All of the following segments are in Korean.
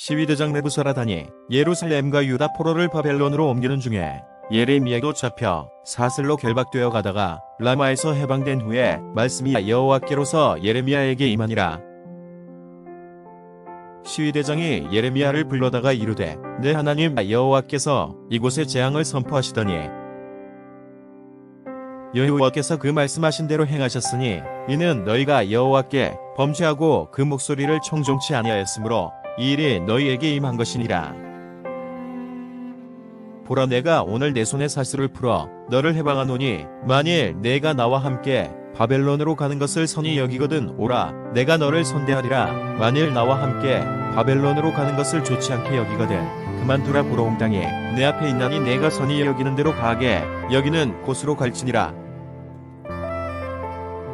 시위대장 네부사라단이 예루살렘과 유다 포로를 바벨론으로 옮기는 중에 예레미야도 잡혀 사슬로 결박되어 가다가 라마에서 해방된 후에 말씀이 여호와께로서 예레미야에게 임하니라. 시위대장이 예레미야를 불러다가 이르되 내 하나님 여호와께서 이곳에 재앙을 선포하시더니 여호와께서 그 말씀하신 대로 행하셨으니 이는 너희가 여호와께 범죄하고 그 목소리를 청종치 아니하였으므로 이 일이 너희에게 임한 것이니라. 보라 내가 오늘 내 손에 사슬을 풀어 너를 해방하노니 만일 내가 나와 함께 바벨론으로 가는 것을 선히 여기거든 오라. 내가 너를 선대하리라. 만일 나와 함께 바벨론으로 가는 것을 좋지 않게 여기거든 그만두라 옹당이 내 앞에 있나니 내가 선히 여기는 대로 가게. 여기는 곳으로 갈지니라.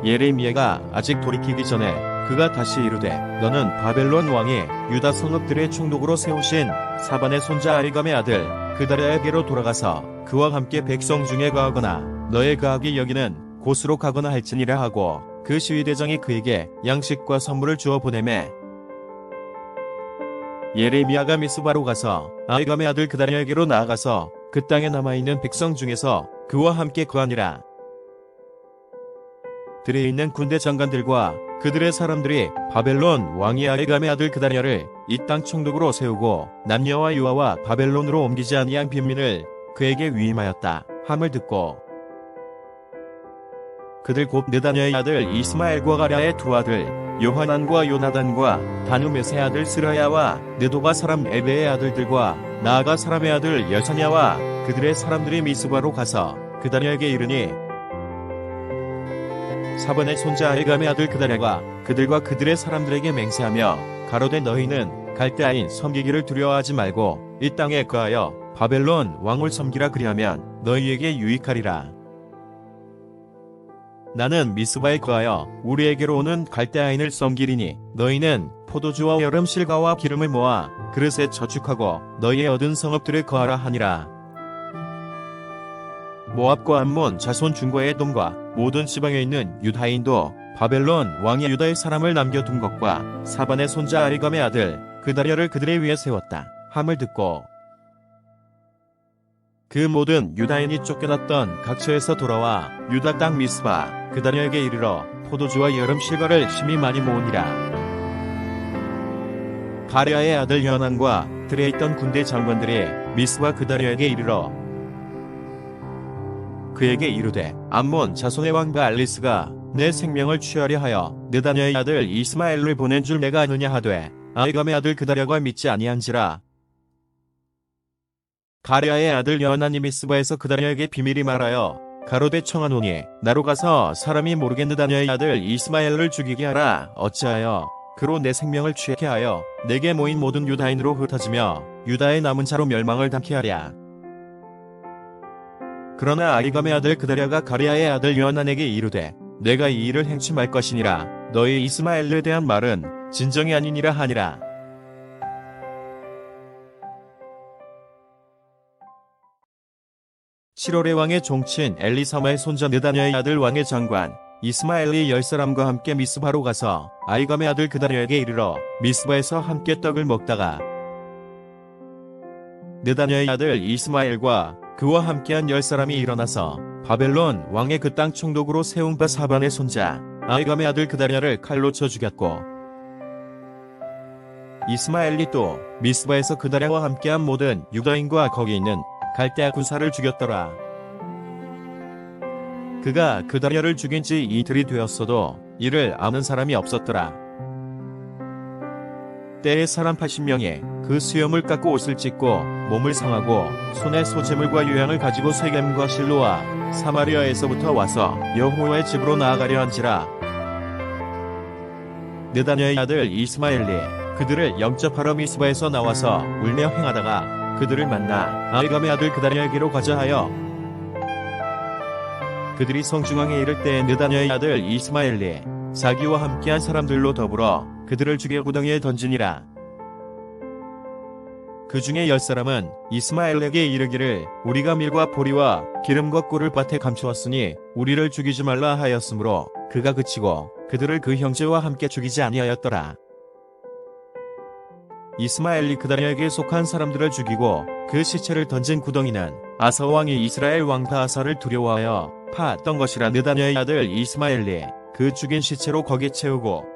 예레미야가 아직 돌이키기 전에 그가 다시 이르되 너는 바벨론 왕이 유다 성읍들의 총독으로 세우신 사반의 손자 아리감의 아들 그다랴에게로 돌아가서 그와 함께 백성 중에 거하거나 너의 거하기 여기는 곳으로 가거나 할지니라 하고 그 시위대장이 그에게 양식과 선물을 주어 보내매 예레미야가 미스바로 가서 아이감의 아들 그다랴에게로 나아가서 그 땅에 남아있는 백성 중에서 그와 함께 거하니라. 들에 있는 군대 장관들과 그들의 사람들이 바벨론 왕이 아리감의 아들 그다랴를 이 땅 총독으로 세우고 남녀와 유아와 바벨론으로 옮기지 아니한 빈민을 그에게 위임하였다. 함을 듣고 그들 곧 느다냐의 아들 이스마엘과 가랴의 두 아들 요하난과 요나단과 다누메의 아들 스라야와 느도가 사람 에베의 아들들과 나아가 사람의 아들 여사냐와 그들의 사람들이 미스바로 가서 그다냐에게 이르니 사번의 손자 알감의 아들 그다랴가 그들과 그들의 사람들에게 맹세하며 가로되 너희는 갈대아인 섬기기를 두려워하지 말고 이 땅에 거하여 바벨론 왕을 섬기라 그리하면 너희에게 유익하리라. 나는 미스바에 거하여 우리에게로 오는 갈대아인을 섬기리니 너희는 포도주와 여름 실과와 기름을 모아 그릇에 저축하고 너희의 얻은 성읍들을 거하라 하니라. 모압과 암몬 자손 중과의 동과 모든 지방에 있는 유다인도 바벨론 왕이 유다의 사람을 남겨둔 것과 사반의 손자 아리감의 아들 그다랴를 그들의 위에 세웠다. 함을 듣고 그 모든 유다인이 쫓겨났던 각처에서 돌아와 유다 땅 미스바 그다랴에게 이르러 포도주와 여름 실과를 심히 많이 모으니라. 가랴의 아들 연한과 들에 있던 군대 장관들이 미스바 그다랴에게 이르러 그에게 이르되 암몬 자손의 왕과 알리스가 내 생명을 취하려 하여 느다녀의 아들 이스마엘을 보낸 줄 내가 아느냐 하되 아이감의 아들 그다랴가 믿지 아니한지라. 가랴의 아들 여하나님 미스바에서 그다랴에게 비밀이 말하여 가로되 청하노니 나로 가서 사람이 모르게 느다녀의 아들 이스마엘을 죽이게 하라 어찌하여 그로 내 생명을 취하게 하여 내게 모인 모든 유다인으로 흩어지며 유다의 남은 자로 멸망을 당케 하랴 그러나 아리감의 아들 그다랴가 가리아의 아들 요한안에게 이르되 내가 이 일을 말 것이니라. 너희 이스마엘에 대한 말은 진정이 아니니라 하니라. 7월의 왕의 종친 엘리사마의 손자 느다냐의 아들 왕의 장관 이스마엘이 열 사람과 함께 미스바로 가서 아이감의 아들 그다랴에게 이르러 미스바에서 함께 떡을 먹다가 느다냐의 아들 이스마엘과 그와 함께한 열 사람이 일어나서 바벨론 왕의 그 땅 총독으로 세운 바 사반의 손자 아이감의 아들 그다랴를 칼로 쳐 죽였고 이스마엘이 또 미스바에서 그다랴와 함께한 모든 유다인과 거기 있는 갈대아 군사를 죽였더라. 그가 그다랴를 죽인 지 이틀이 되었어도 이를 아는 사람이 없었더라. 때에 사람 80명이 그 수염을 깎고 옷을 찢고 몸을 상하고 손에 소재물과 유향을 가지고 세겜과 실로와 사마리아에서부터 와서 여호와의 집으로 나아가려 한지라 느다녀의 아들 이스마엘리 그들을 영접하러 미스바에서 나와서 울며 행하다가 그들을 만나 아이감의 아들 그다랴에게로 가자 하여 그들이 성중앙에 이를 때 느다녀의 아들 이스마엘리 자기와 함께한 사람들로 더불어 그들을 죽여 구덩이에 던지니라. 그 중에 열 사람은 이스마엘에게 이르기를 우리가 밀과 보리와 기름과 꿀을 밭에 감추었으니 우리를 죽이지 말라 하였으므로 그가 그치고 그들을 그 형제와 함께 죽이지 아니하였더라. 이스마엘이 그다리에게 속한 사람들을 죽이고 그 시체를 던진 구덩이는 아사 왕이 이스라엘 왕 바하사를 두려워하여 파았던 것이라 느다냐의 아들 이스마엘이 그 죽인 시체로 거기 채우고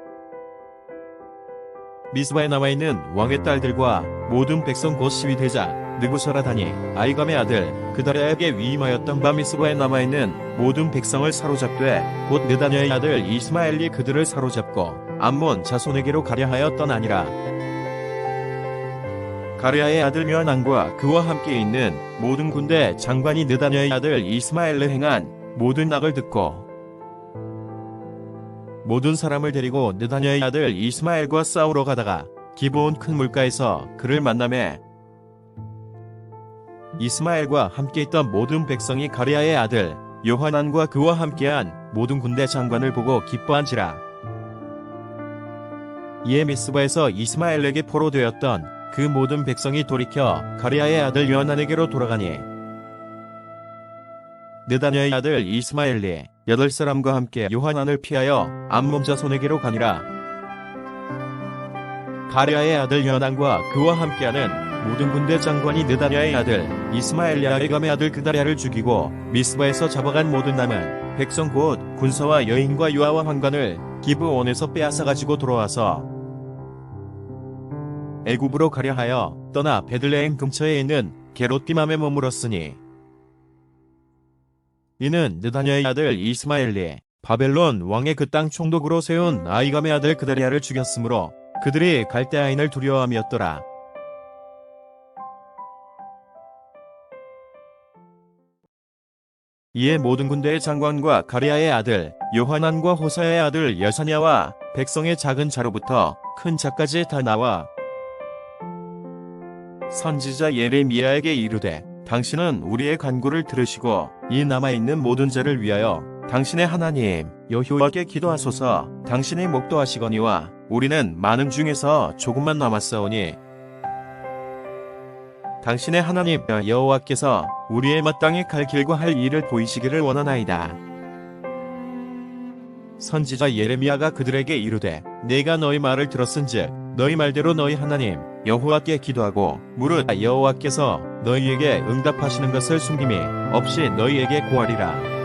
미스바에 남아있는 왕의 딸들과 모든 백성 곧 시위대자 느부서라다니 아이감의 아들 그다리아에게 위임하였던 바 미스바에 남아 있는 모든 백성을 사로잡되 곧 느다냐의 아들 이스마엘이 그들을 사로잡고 암몬 자손에게로 가려 하여 떠나니라. 가르야의 아들 요한안과 그와 함께 있는 모든 군대 장관이 느다냐의 아들 이스마엘을 행한 모든 낙을 듣고 모든 사람을 데리고 느다냐의 아들 이스마엘과 싸우러 가다가 기브온 큰 물가에서 그를 만남에 이스마엘과 함께 있던 모든 백성이 가르야의 아들 요하난과 그와 함께한 모든 군대 장관을 보고 기뻐한지라. 이에 미스바에서 이스마엘에게 포로되었던 그 모든 백성이 돌이켜 가리아의 아들 요한에게로 돌아가니 느다냐의 아들 이스마엘리 여덟 사람과 함께 요한안을 피하여 암몬 자 손에게로 가니라. 가리아의 아들 요한과 그와 함께하는 모든 군대 장관이 느다냐의 아들 이스마엘리아의 감의 아들 그다리아를 죽이고 미스바에서 잡아간 모든 남은 백성 곧 군사와 여인과 유아와 환관을 기브온에서 빼앗아 가지고 돌아와서 애굽으로 가려 하여 떠나 베들레헴 근처에 있는 게롯디맘에 머물었으니 이는 느다냐의 아들 이스마엘리 바벨론 왕의 그 땅 총독으로 세운 아이감의 아들 그다리아를 죽였으므로 그들이 갈대아인을 두려워함이었더라. 이에 모든 군대의 장관과 가리아의 아들 요하난과 호사의 아들 여사냐와 백성의 작은 자로부터 큰 자까지 다 나와 선지자 예레미야에게 이르되 당신은 우리의 간구를 들으시고 이 남아 있는 모든 자를 위하여 당신의 하나님 여호와께 기도하소서 당신이 목도하시거니와 우리는 많은 중에서 조금만 남았사오니 당신의 하나님 여호와께서 우리의 마땅히 갈 길과 할 일을 보이시기를 원하나이다. 선지자 예레미야가 그들에게 이르되 내가 너희 말을 들었은즉 너희 말대로 너희 하나님 여호와께 기도하고 무릇 여호와께서 너희에게 응답하시는 것을 숨김이 없이 너희에게 고하리라.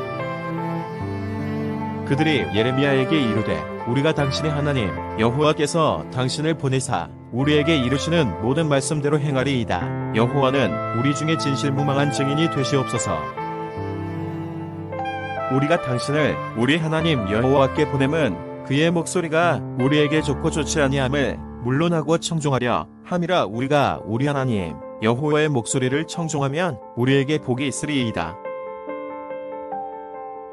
그들이 예레미야에게 이르되 우리가 당신의 하나님 여호와께서 당신을 보내사 우리에게 이르시는 모든 말씀대로 행하리이다. 여호와는 우리 중에 진실무망한 증인이 되시옵소서. 우리가 당신을 우리 하나님 여호와께 보냄은 그의 목소리가 우리에게 좋고 좋지 아니함을 물론하고 청종하려 함이라 우리가 우리 하나님 여호와의 목소리를 청종하면 우리에게 복이 있으리이다.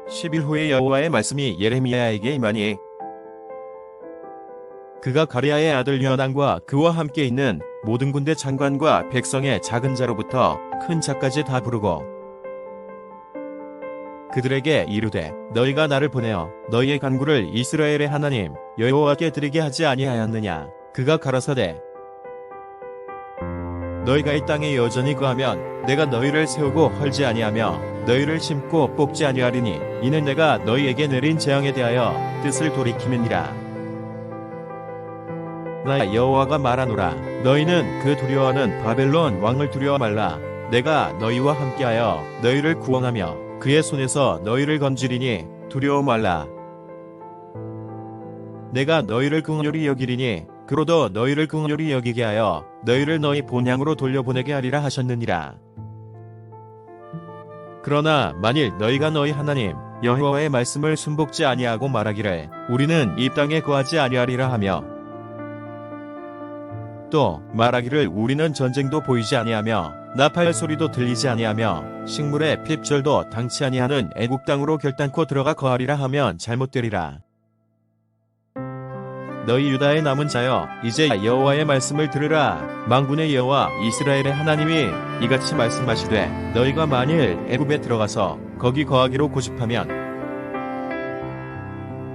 10일 후에 여호와의 말씀이 예레미야에게 임하니 그가 가리아의 아들 요나단과 그와 함께 있는 모든 군대 장관과 백성의 작은 자로부터 큰 자까지 다 부르고 그들에게 이르되 너희가 나를 보내어 너희의 간구를 이스라엘의 하나님 여호와께 드리게 하지 아니하였느냐 그가 가라사대 너희가 이 땅에 여전히 거하면 내가 너희를 세우고 헐지 아니하며 너희를 심고 뽑지 아니하리니 이는 내가 너희에게 내린 재앙에 대하여 뜻을 돌이키느니라. 나 여호와가 말하노라. 너희는 그 두려워하는 바벨론 왕을 두려워 말라. 내가 너희와 함께하여 너희를 구원하며 그의 손에서 너희를 건지리니 두려워 말라. 내가 너희를 긍휼히 여기리니 그로도 너희를 긍휼히 여기게 하여 너희를 너희 본향으로 돌려보내게 하리라 하셨느니라. 그러나 만일 너희가 너희 하나님 여호와의 말씀을 순복지 아니하고 말하기를 우리는 이 땅에 거하지 아니하리라 하며 또 말하기를 우리는 전쟁도 보이지 아니하며 나팔 소리도 들리지 아니하며 식물의 핍절도 당치 아니하는 애국 땅으로 결단코 들어가 거하리라 하면 잘못되리라. 너희 유다의 남은 자여 이제 여호와의 말씀을 들으라. 망군의 여호와 이스라엘의 하나님이 이같이 말씀하시되 너희가 만일 애굽에 들어가서 거기 거하기로 고집하면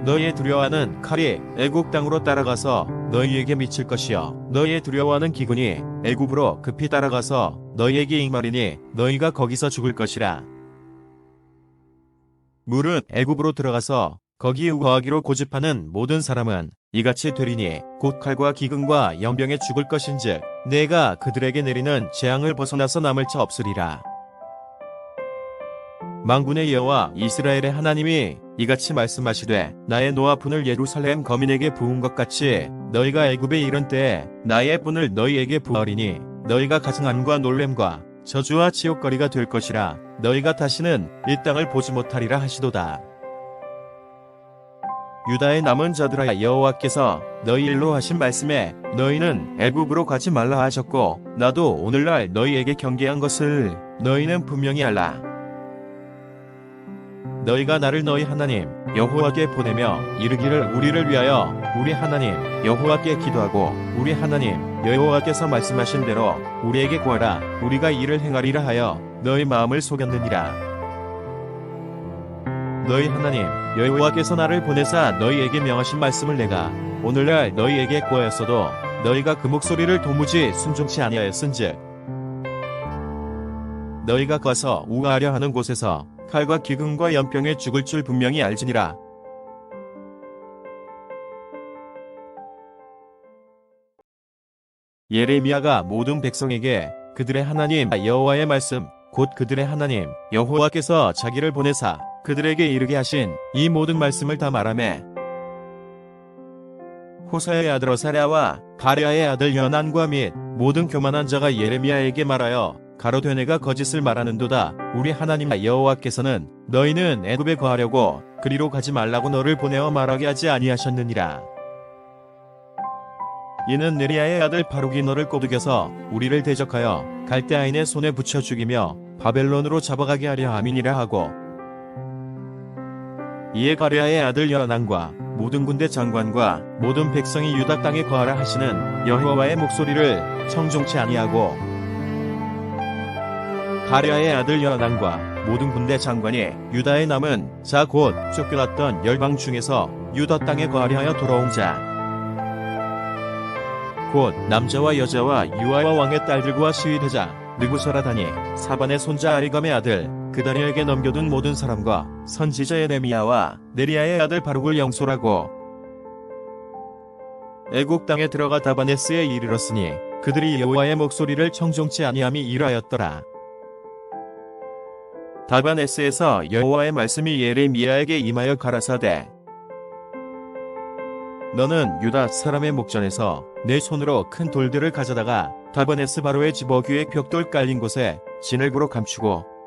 너희의 두려워하는 칼이 애굽 땅으로 따라가서 너희에게 미칠 것이요. 너희의 두려워하는 기근이 애굽으로 급히 따라가서 너희에게 임하리니 너희가 거기서 죽을 것이라. 물은 애굽으로 들어가서 거기 우거하기로 고집하는 모든 사람은 이같이 되리니 곧 칼과 기근과 연병에 죽을 것인즉 내가 그들에게 내리는 재앙을 벗어나서 남을 자 없으리라. 망군의 여호와 이스라엘의 하나님이 이같이 말씀하시되 나의 노아 분을 예루살렘 거민에게 부은 것 같이 너희가 애굽에 이른 때에 나의 분을 너희에게 부으리니 너희가 가증함과 놀램과 저주와 치욕거리가 될 것이라 너희가 다시는 이 땅을 보지 못하리라 하시도다. 유다의 남은 자들아 여호와께서 너희 일로 하신 말씀에 너희는 애굽으로 가지 말라 하셨고 나도 오늘날 너희에게 경계한 것을 너희는 분명히 알라. 너희가 나를 너희 하나님 여호와께 보내며 이르기를 우리를 위하여 우리 하나님 여호와께 기도하고 우리 하나님 여호와께서 말씀하신 대로 우리에게 구하라 우리가 이를 행하리라 하여 너희 마음을 속였느니라. 너희 하나님 여호와께서 나를 보내사 너희에게 명하신 말씀을 내가 오늘날 너희에게 구하였어도 너희가 그 목소리를 도무지 순종치 아니하였은즉 너희가 가서 우하려 하는 곳에서 칼과 기근과 연병에 죽을 줄 분명히 알지니라. 예레미야가 모든 백성에게 그들의 하나님 여호와의 말씀 곧 그들의 하나님 여호와께서 자기를 보내사 그들에게 이르게 하신 이 모든 말씀을 다 말하매 호사의 아들 어사랴와 가랴의 아들 연한과 및 모든 교만한 자가 예레미야에게 말하여 가로되네가 거짓을 말하는도다. 우리 하나님 여호와께서는 너희는 애굽에 거하려고 그리로 가지 말라고 너를 보내어 말하게 하지 아니하셨느니라. 이는 네리아의 아들 바룩이 너를 꼬드겨서 우리를 대적하여 갈대아인의 손에 붙여 죽이며 바벨론으로 잡아가게 하려 함이니라 하고 이에 가랴의 아들 여란과 모든 군대 장관과 모든 백성이 유다 땅에 거하라 하시는 여호와의 목소리를 청종치 아니하고 가랴의 아들 여란과 모든 군대 장관이 유다에 남은 자 곧 쫓겨났던 열방 중에서 유다 땅에 거하려 돌아온 자. 곧 남자와 여자와 유아와 왕의 딸들과 시위대자 느부서라다니 사반의 손자 아리감의 아들 그다리에게 넘겨둔 모든 사람과 선지자 예레미야와 네리야의 아들 바룩을 영솔하고 애국 땅에 들어가 다바네스에 이르렀으니 그들이 여호와의 목소리를 청종치 아니함이 이라였더라. 다바네스에서 여호와의 말씀이 예레미야에게 임하여 가라사대 너는 유다 사람의 목전에서 내 손으로 큰 돌들을 가져다가 다바네스 바로의 집어귀의 벽돌 깔린 곳에 진흙으로 감추고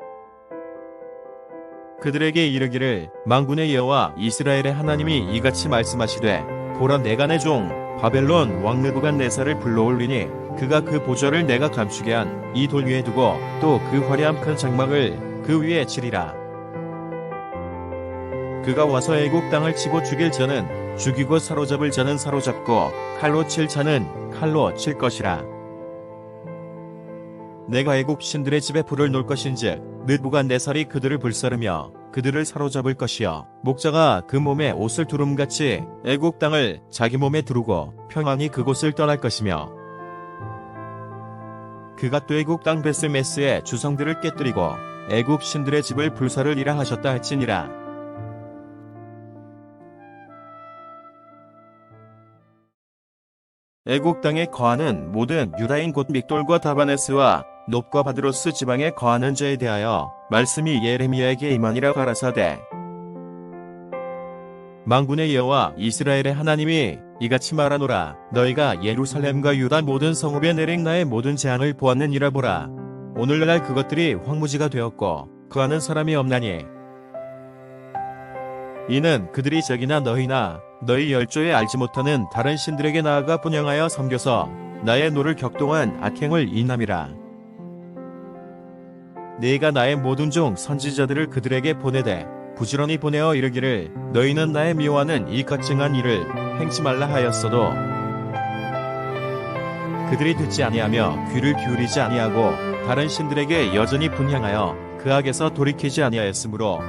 그들에게 이르기를 망군의 여호와 이스라엘의 하나님이 이같이 말씀하시되 보라 내가 내 종 바벨론 왕 느부갓네살을 불러올리니 그가 그 보좌를 내가 감추게 한 이 돌 위에 두고 또 그 화려한 큰 장막을 그 위에 치리라. 그가 와서 애국 땅을 치고 죽일 자는 죽이고 사로잡을 자는 사로잡고 칼로 칠 자는 칼로 칠 것이라. 내가 애국 신들의 집에 불을 놓을 것인즉 느부갓네살이 그들을 불사르며 그들을 사로잡을 것이요. 목자가 그 몸에 옷을 두름같이 애국 땅을 자기 몸에 두르고 평안히 그곳을 떠날 것이며 그가 또 애국 땅 베스메스의 주성들을 깨뜨리고 애국 신들의 집을 불사르리라 하셨다 할지니라. 애국 땅에 거하는 모든 유다인 곧 믹돌과 다바네스와 높과 바드로스 지방에 거하는 자에 대하여 말씀이 예레미야에게 임하니라 가라사대. 망군의 여호와 이스라엘의 하나님이 이같이 말하노라. 너희가 예루살렘과 유다 모든 성읍에 내린 나의 모든 재앙을 보았느니라 보라. 오늘날 그것들이 황무지가 되었고 그하는 사람이 없나니. 이는 그들이 적이나 너희나 너희 열조에 알지 못하는 다른 신들에게 나아가 분양하여 섬겨서 나의 노를 격동한 악행을 인함이라. 네가 나의 모든 종 선지자들을 그들에게 보내되 부지런히 보내어 이르기를 너희는 나의 미워하는 이 거증한 일을 행치 말라 하였어도 그들이 듣지 아니하며 귀를 기울이지 아니하고 다른 신들에게 여전히 분향하여 그 악에서 돌이키지 아니하였으므로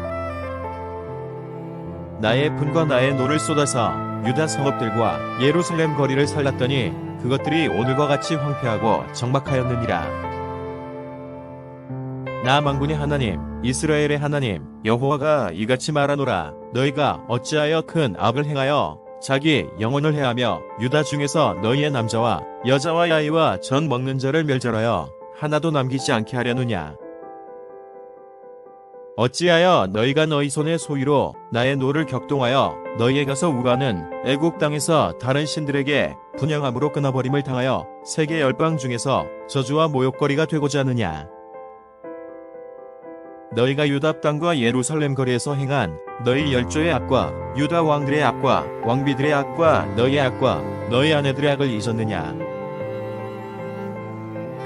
나의 분과 나의 노를 쏟아서 유다 성읍들과 예루살렘 거리를 살랐더니 그것들이 오늘과 같이 황폐하고 정막하였느니라. 나 만군의 하나님 이스라엘의 하나님 여호와가 이같이 말하노라. 너희가 어찌하여 큰 악을 행하여 자기 영혼을 해하며 유다 중에서 너희의 남자와 여자와 아이와 전 먹는 자를 멸절하여 하나도 남기지 않게 하려느냐? 어찌하여 너희가 너희 손의 소유로 나의 노를 격동하여 너희에 가서 우가는 애국 땅에서 다른 신들에게 분양함으로 끊어버림을 당하여 세계 열방 중에서 저주와 모욕거리가 되고자 하느냐 너희가 유다 땅과 예루살렘 거리에서 행한 너희 열조의 악과 유다 왕들의 악과 왕비들의 악과 너희의 악과 너희 아내들의 악을 잊었느냐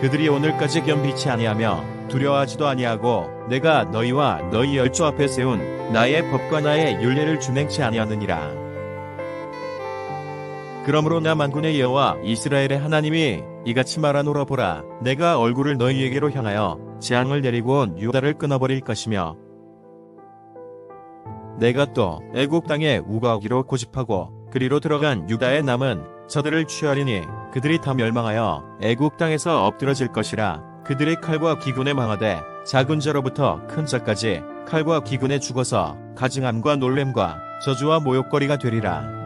그들이 오늘까지 겸비치 아니하며 두려워하지도 아니하고 내가 너희와 너희 열조 앞에 세운 나의 법과 나의 율례를 준행치 아니하느니라. 그러므로 나 만군의 여호와 이스라엘의 하나님이 이같이 말하노라 보라 내가 얼굴을 너희에게로 향하여 재앙을 내리고 온 유다를 끊어버릴 것이며 내가 또 애국 땅에 우거하기로 고집하고 그리로 들어간 유다의 남은 저들을 취하리니 그들이 다 멸망하여 애국 땅에서 엎드러질 것이라 그들의 칼과 기군에 망하되 작은 자로부터 큰 자까지 칼과 기군에 죽어서 가증함과 놀램과 저주와 모욕거리가 되리라.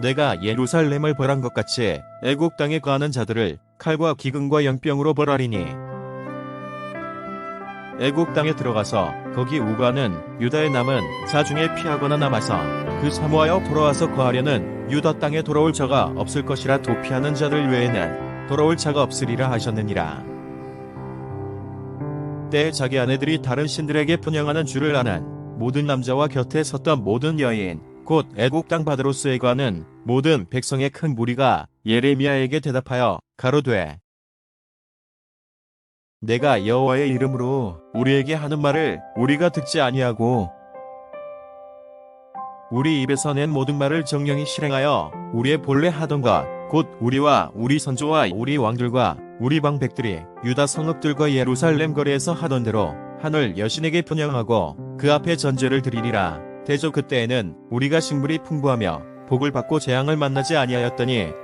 내가 예루살렘을 벌한 것 같이 애국 땅에 거하는 자들을 칼과 기근과 연병으로 벌하리니 애국 땅에 들어가서 거기 우가는 유다의 남은 자 중에 피하거나 남아서 그 사모하여 돌아와서 거하려는 유다 땅에 돌아올 자가 없을 것이라 도피하는 자들 외에는 돌아올 자가 없으리라 하셨느니라. 때에 자기 아내들이 다른 신들에게 분양하는 줄을 아는 모든 남자와 곁에 섰던 모든 여인 곧 애국 땅 바드로스에 관한 모든 백성의 큰 무리가 예레미야에게 대답하여 가로되 내가 여호와의 이름으로 우리에게 하는 말을 우리가 듣지 아니하고 우리 입에서 낸 모든 말을 정령히 실행하여 우리의 본래 하던 것 곧 우리와 우리 선조와 우리 왕들과 우리 방백들이 유다 성읍들과 예루살렘 거리에서 하던 대로 하늘 여신에게 분양하고 그 앞에 전제를 드리리라. 대저 그때에는 우리가 식물이 풍부하며 복을 받고 재앙을 만나지 아니하였더니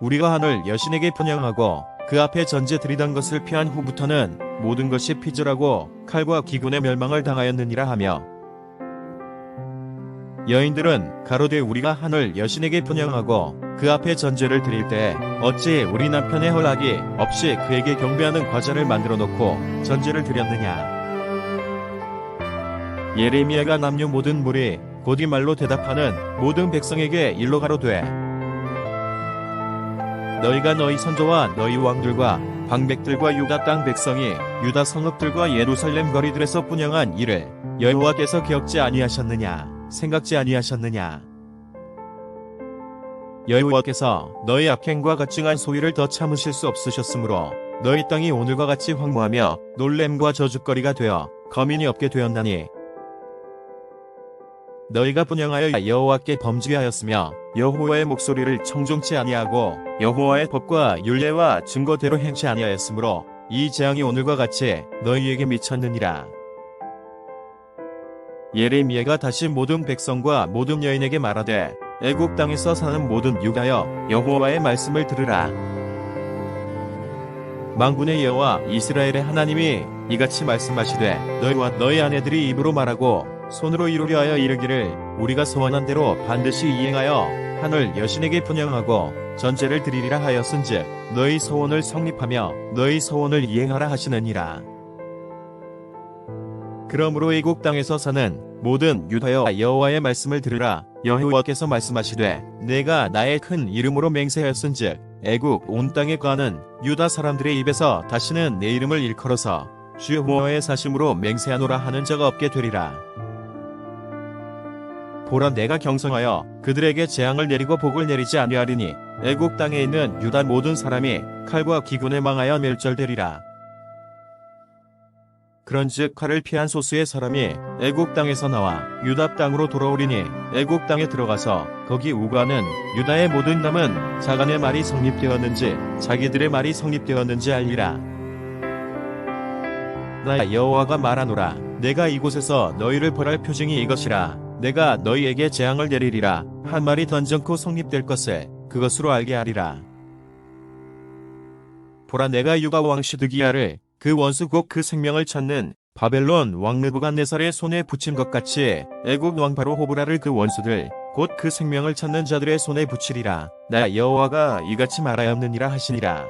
우리가 하늘 여신에게 분양하고 그 앞에 전제 드리던 것을 피한 후부터는 모든 것이 피절하고 칼과 기군의 멸망을 당하였느니라 하며 여인들은 가로되 우리가 하늘 여신에게 분양하고 그 앞에 전제를 드릴 때 어찌 우리 남편의 허락이 없이 그에게 경배하는 과자를 만들어 놓고 전제를 드렸느냐? 예레미야가 남녀 모든 무리 곧이 말로 대답하는 모든 백성에게 일러 가로되 너희가 너희 선조와 너희 왕들과 방백들과 유다 땅 백성이 유다 성읍들과 예루살렘 거리들에서 분양한 일을 여호와께서 기억지 아니하셨느냐 생각지 아니하셨느냐? 여호와께서 너희 악행과 가증한 소위를 더 참으실 수 없으셨으므로 너희 땅이 오늘과 같이 황무하며 놀램과 저주거리가 되어 거민이 없게 되었나니 너희가 분양하여 여호와께 범죄하였으며 여호와의 목소리를 청종치 아니하고 여호와의 법과 율례와 증거대로 행치 아니하였으므로 이 재앙이 오늘과 같이 너희에게 미쳤느니라. 예레미야가 다시 모든 백성과 모든 여인에게 말하되 애국 땅에서 사는 모든 유다여 여호와의 말씀을 들으라. 망군의 여호와 이스라엘의 하나님이 이같이 말씀하시되 너희와 너희 아내들이 입으로 말하고 손으로 이루려 하여 이르기를 우리가 소원한 대로 반드시 이행하여 하늘 여신에게 분양하고 전제를 드리리라 하였은즉 너희 소원을 성립하며 너희 소원을 이행하라 하시느니라. 그러므로 이국 땅에서 사는 모든 유다여 여호와의 말씀을 들으라 여호와께서 말씀하시되 내가 나의 큰 이름으로 맹세하였은즉 애국 온 땅에 가는 유다 사람들의 입에서 다시는 내 이름을 일컬어서 주 여호와의 사심으로 맹세하노라 하는 자가 없게 되리라. 보라 내가 경성하여 그들에게 재앙을 내리고 복을 내리지 아니하리니 애국 땅에 있는 유다 모든 사람이 칼과 기군에 망하여 멸절되리라. 그런즉 칼을 피한 소수의 사람이 애국 땅에서 나와 유다 땅으로 돌아오리니 애국 땅에 들어가서 거기 우가는 유다의 모든 남은 자간의 말이 성립되었는지 자기들의 말이 성립되었는지 알리라. 나 여호와가 말하노라 내가 이곳에서 너희를 벌할 표징이 이것이라 내가 너희에게 재앙을 내리리라. 한 말이 던전코 성립될 것을 그것으로 알게 하리라. 보라 내가 유가 왕 시드기야를 그 원수 곧 그 생명을 찾는 바벨론 왕 느부갓네살의 손에 붙인 것 같이 애국 왕 바로 호브라를 그 원수들 곧 그 생명을 찾는 자들의 손에 붙이리라. 나 여호와가 이같이 말하였느니라 하시니라